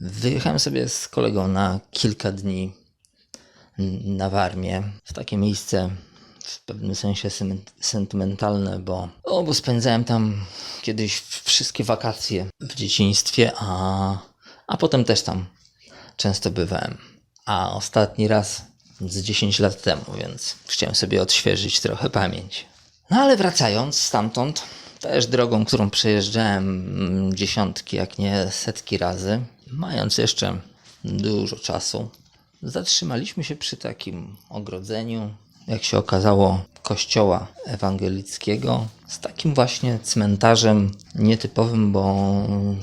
Wyjechałem sobie z kolegą na kilka dni na Warmię, w takie miejsce w pewnym sensie sentymentalne, bo, o, bo spędzałem tam kiedyś wszystkie wakacje w dzieciństwie, a, a potem też tam często bywałem. A ostatni raz z 10 lat temu, więc chciałem sobie odświeżyć trochę pamięć. No ale wracając stamtąd, też drogą, którą przejeżdżałem dziesiątki, jak nie setki razy, mając jeszcze dużo czasu, zatrzymaliśmy się przy takim ogrodzeniu, jak się okazało, kościoła ewangelickiego, z takim właśnie cmentarzem nietypowym, bo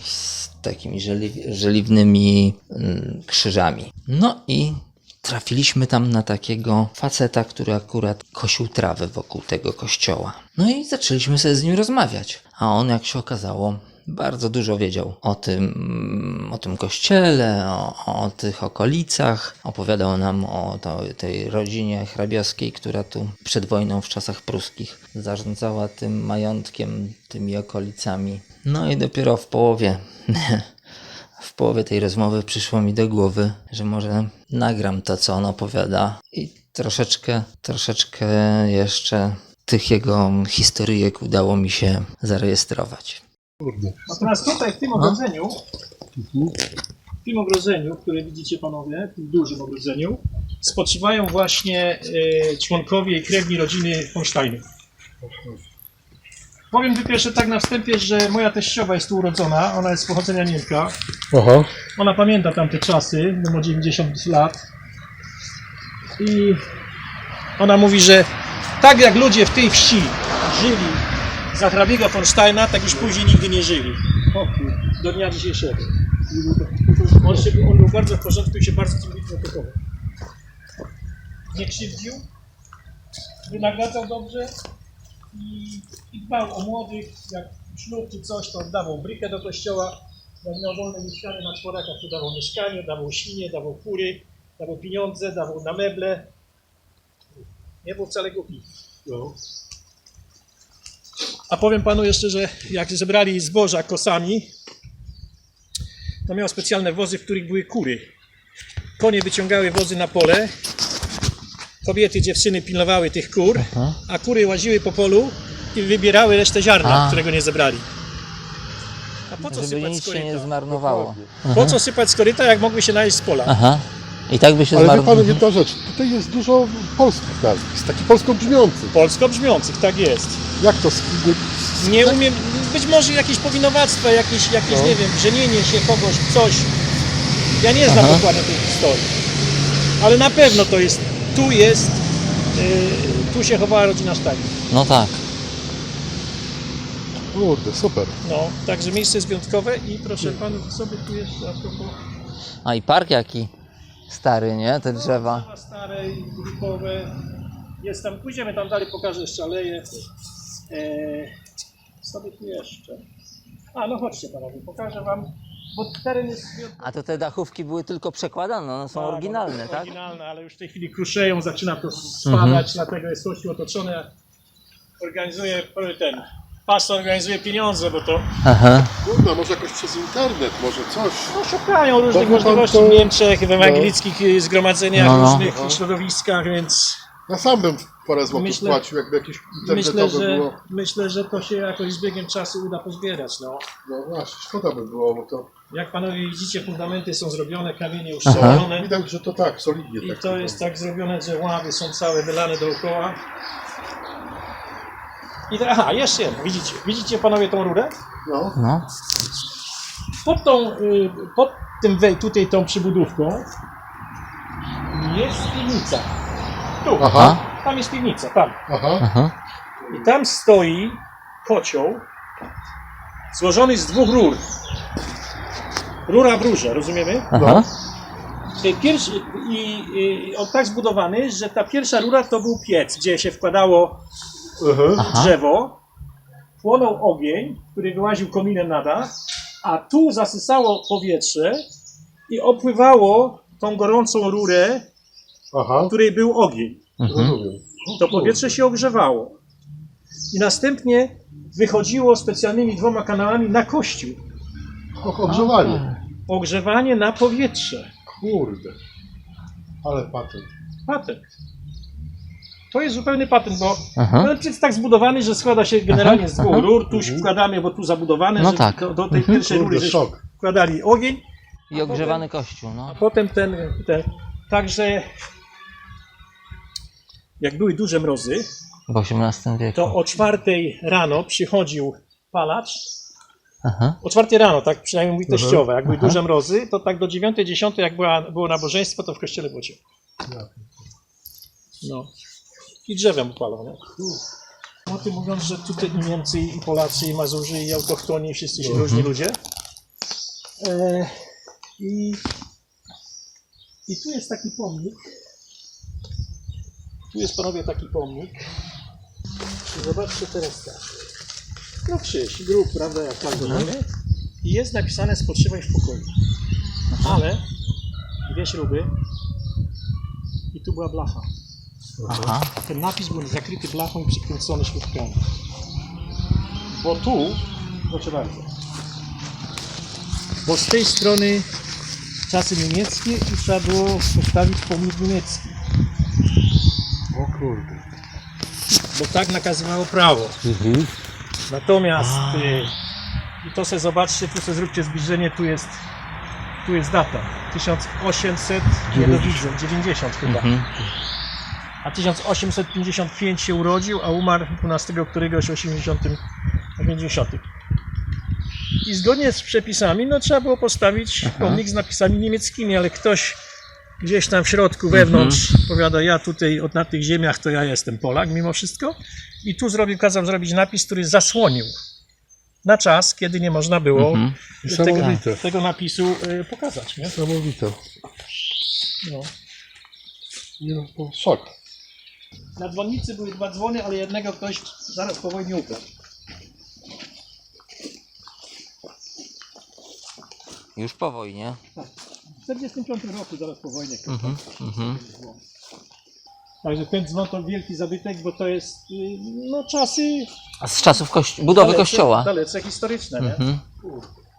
z takimi żeli- żeliwnymi mm, krzyżami. No i trafiliśmy tam na takiego faceta, który akurat kosił trawę wokół tego kościoła. No i zaczęliśmy sobie z nim rozmawiać. A on, jak się okazało, bardzo dużo wiedział o tym, o tym kościele, o, o tych okolicach. Opowiadał nam o to, tej rodzinie hrabiowskiej, która tu przed wojną w czasach pruskich zarządzała tym majątkiem, tymi okolicami. No i dopiero w połowie w połowie tej rozmowy przyszło mi do głowy, że może nagram to, co on opowiada i troszeczkę, troszeczkę jeszcze tych jego historyjek udało mi się zarejestrować. Kurde. Natomiast tutaj w tym ogrodzeniu, w tym ogrodzeniu, które widzicie panowie, w tym dużym ogrodzeniu, spoczywają właśnie e, członkowie i krewni rodziny Honsteinów. Powiem tylko jeszcze tak na wstępie, że moja teściowa jest tu urodzona, ona jest z pochodzenia Niemka. Aha. Ona pamięta tamte czasy, no ma 90 lat. I ona mówi, że tak jak ludzie w tej wsi żyli za hrabiego von Steina, tak już później nigdy nie żyli. Do dnia dzisiejszego. On, się, on był bardzo w porządku i się bardzo tym ludźmi opiekował. Nie krzywdził, wynagradzał dobrze i, i dbał o młodych, jak ślub czy coś, to dawał brykę do kościoła, jak miał wolne mieszkanie na czworakach, to dawał mieszkanie, dawał świnie, dawał kury, dawał pieniądze, dawał na meble. Nie był wcale głupi. No. A powiem panu jeszcze, że jak zebrali zboża kosami, to miał specjalne wozy, w których były kury. Konie wyciągały wozy na pole, kobiety, dziewczyny pilnowały tych kur, a kury łaziły po polu i wybierały resztę ziarna, A. którego nie zebrali. A po co Żeby sypać nic z się nie koryta? zmarnowało. Po co sypać z koryta, jak mogły się najeść z pola? Aha. I tak by się Ale wie pan jedna rzecz, tutaj jest dużo polskich nazwisk, takich polsko brzmiących. Polsko brzmiących, tak jest. Jak to? z- Nie umiem, być może jakieś powinowactwa, jakieś, jakieś No. nie wiem, żenienie się kogoś, coś. Ja nie znam Aha. dokładnie tej historii. Ale na pewno to jest, tu jest, yy, tu się chowała rodzina Stein. No tak. Kurde, super. No, także miejsce jest wyjątkowe i proszę panów sobie tu jeszcze a propos A i park jaki stary, nie? Te drzewa. drzewa stare i grupowe. Jest tam, pójdziemy tam dalej, pokażę jeszcze aleję. Eee, sobie tu jeszcze. A, no chodźcie panowie, pokażę wam, bo teren jest. A to te dachówki były tylko przekładane, one są Tak, oryginalne, tak? Oryginalne, ale już w tej chwili kruszeją, zaczyna to spadać, dlatego jest kościół otoczony. Organizuje ten. Pastor organizuje pieniądze, bo to Aha. Kurde, może jakoś przez internet, może coś. no, szukają różnych Bo wie pan, możliwości to- w Niemczech, w ewangelickich y, zgromadzeniach, No, no. różnych No. środowiskach, więc Ja sam bym parę złotych Myślę- płacił, jakby jakieś myślę internetowe że, było. myślę, że to się jakoś z biegiem czasu uda pozbierać. No. No właśnie, szkoda by było, bo to Jak panowie widzicie, fundamenty są zrobione, kamienie uszczelnione widać, że to tak, solidnie. i tak to jest tak zrobione, że ławy są całe wylane dookoła. I te, aha, jeszcze jedno, widzicie, widzicie panowie tą rurę? No, No. Pod tą, y, pod tym wej, tutaj tą przybudówką jest piwnica. Tu, aha, tam jest piwnica, tam. aha. Aha. I tam stoi kocioł złożony z dwóch rur. Rura w rurze, rozumiemy? Aha. I Pierwszy, i, i on tak zbudowany, że ta pierwsza rura to był piec, gdzie się wkładało aha. Aha. drzewo, płonął ogień, który wyłaził kominem na dach, a tu zasysało powietrze i opływało tą gorącą rurę, aha. w której był ogień. Mhm. Rozumiem. O To powietrze się ogrzewało. I następnie wychodziło specjalnymi dwoma kanałami na kościół. Ogrzewanie. ogrzewanie na powietrze. Kurde. Ale patent. Patent. To jest zupełny patent, bo Aha. jest tak zbudowany, że składa się generalnie z dwóch aha. rur, tu Mhm. wkładamy, bo tu zabudowane, No że tak. do, do tej Mhm. pierwszej rury Kurde, żeśmy szok. wkładali ogień, I ogrzewany kościół, no. a potem ten, ten. Także jak były duże mrozy, W XVIII wieku. to o czwartej rano przychodził palacz. Aha. O czwartej rano, tak przynajmniej mówi Mhm. teściowa. Jak były Aha. duże mrozy, to tak do dziewiątej, dziesiątej, jak była, było nabożeństwo, to w kościele było ciepło. No. I drzewem upalał, nie? O tym mówiąc, że tutaj i Niemcy, i Polacy, i Mazurzy, i autochtoni, wszyscy się Mhm. różni ludzie. E, i, I tu jest taki pomnik. Tu jest panowie taki pomnik. I zobaczcie teraz tak. No krzyż, grób, prawda, jak tak Mhm. mhm. I jest napisane spoczywaj w pokoju. Ale dwie śruby i tu była blacha. Aha. Ten napis był zakryty blachą i przykręcony śrubkami. Bo tu, proszę bardzo, bo z tej strony czasy niemieckie i trzeba było postawić pomnik niemiecki, O kurde. bo tak nakazywało prawo. Mhm. Natomiast, y, i to sobie zobaczcie, tu sobie zróbcie zbliżenie, tu jest, tu jest data, 1800, nie dowidzę, 90 chyba. Mhm. A 1855 się urodził, a umarł 12 któregoś w 80, 90. I zgodnie z przepisami, no trzeba było postawić Aha. pomnik z napisami niemieckimi, ale ktoś gdzieś tam w środku, wewnątrz powiada, ja tutaj od, na tych ziemiach to ja jestem Polak mimo wszystko. I tu zrobił, kazał zrobić napis, który zasłonił na czas, kiedy nie można było Mhm. tego, tego napisu y, pokazać. Nie? Niesamowite. No. Nie, no, to szok. Na dzwonnicy były dwa dzwony, ale jednego ktoś zaraz po wojnie ukradł. Już po wojnie. W 45 roku, zaraz po wojnie. Mhm. Mhm. Także ten dzwon to wielki zabytek, bo to jest y, no, czasy A z czasów kości- budowy dalece- kościoła. dalece historyczne. Nie? Mhm.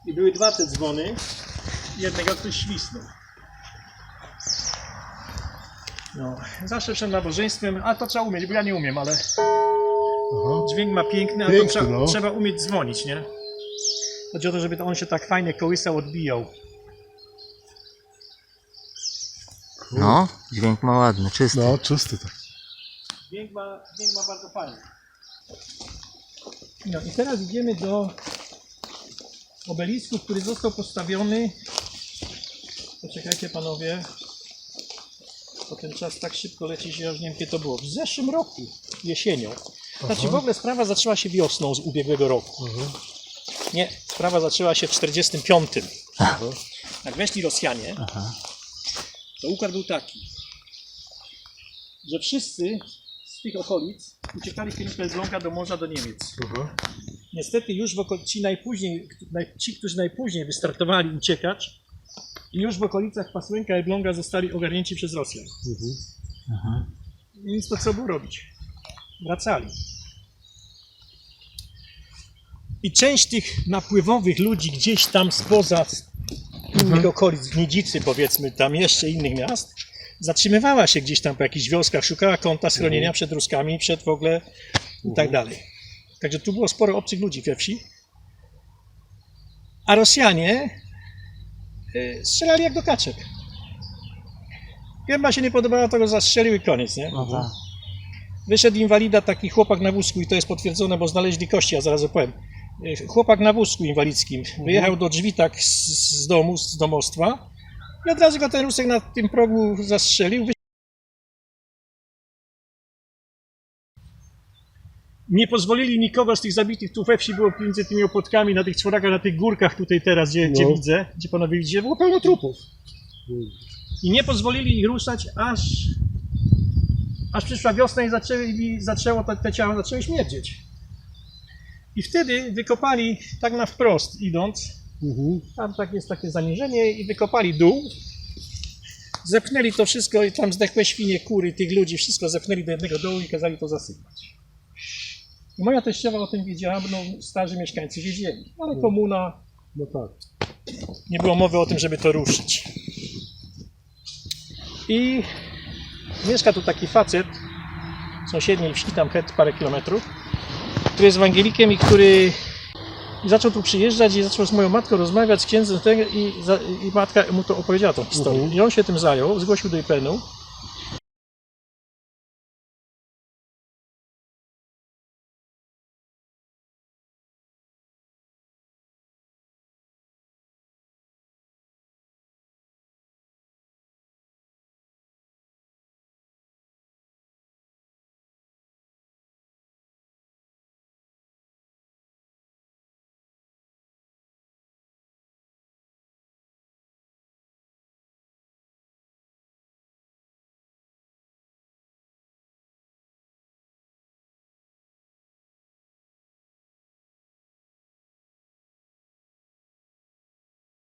I były dwa te dzwony, jednego ktoś świsnął. No, zawsze przed nabożeństwem, a to trzeba umieć, bo ja nie umiem, ale Aha. dźwięk ma piękny, ale to Piękny, trzeba, no. trzeba umieć dzwonić, nie? Chodzi o to, żeby to on się tak fajnie kołysał, odbijał. No, dźwięk ma ładny, czysty. No, czysty tak. Dźwięk ma, dźwięk ma bardzo fajny. No i teraz idziemy do obelisku, który został postawiony. Poczekajcie panowie. Bo ten czas tak szybko leci, że ja już nie wiem kiedy to było. W zeszłym roku, jesienią. Znaczy w ogóle sprawa zaczęła się wiosną z ubiegłego roku. Mhm. Nie, sprawa zaczęła się w 45. Aha. Jak weszli Rosjanie, Aha. to układ był taki, że wszyscy z tych okolic uciekali w kierunku Elbląga do morza, do Niemiec. Aha. Niestety już w okol- ci najpóźniej, naj- ci, którzy najpóźniej wystartowali uciekać, już w okolicach Pasłynka Elbląga zostali ogarnięci przez Rosjan. Mhm. Aha. Więc to co było robić? Wracali. I część tych napływowych ludzi gdzieś tam spoza innych okolic, Gniedzicy powiedzmy, tam jeszcze innych miast, zatrzymywała się gdzieś tam po jakichś wioskach, szukała kąta schronienia przed Ruskami, przed w ogóle i tak dalej. Także tu było sporo obcych ludzi we wsi. A Rosjanie strzelali jak do kaczek. Gęba się nie podobała, to go zastrzelił i koniec, nie? No tak. Wyszedł inwalida, taki chłopak na wózku i to jest potwierdzone, bo znaleźli kości, ja zaraz opowiem. Y, Chłopak na wózku inwalidzkim wyjechał do drzwi tak z, z domu, z domostwa i od razu go ten Rusek na tym progu zastrzelił. Nie pozwolili nikogo z tych zabitych, tu we wsi było między tymi opłotkami, na tych czworakach, na tych górkach tutaj teraz, gdzie, gdzie No. widzę, gdzie panowie widzicie, było pełno trupów. I nie pozwolili ich ruszać, aż, aż przyszła wiosna i, zaczęły, i zaczęło te, te ciała zaczęły śmierdzieć. I wtedy wykopali tak na wprost idąc, Mhm. tam tak jest takie zaniżenie i wykopali dół, zepchnęli to wszystko i tam zdechłe świnie, kury, tych ludzi, wszystko zepchnęli do jednego dołu i kazali to zasypać. I moja teściowa o tym wiedziała, bo no, starzy mieszkańcy wiedzieli, ale komuna No tak. nie było mowy o tym, żeby to ruszyć. I mieszka tu taki facet w sąsiedniej wsi, tam het parę kilometrów, który jest ewangelikiem i który zaczął tu przyjeżdżać i zaczął z moją matką rozmawiać z księdzem i, i matka mu to opowiedziała tą historię. Mhm. I on się tym zajął, zgłosił do IPN-u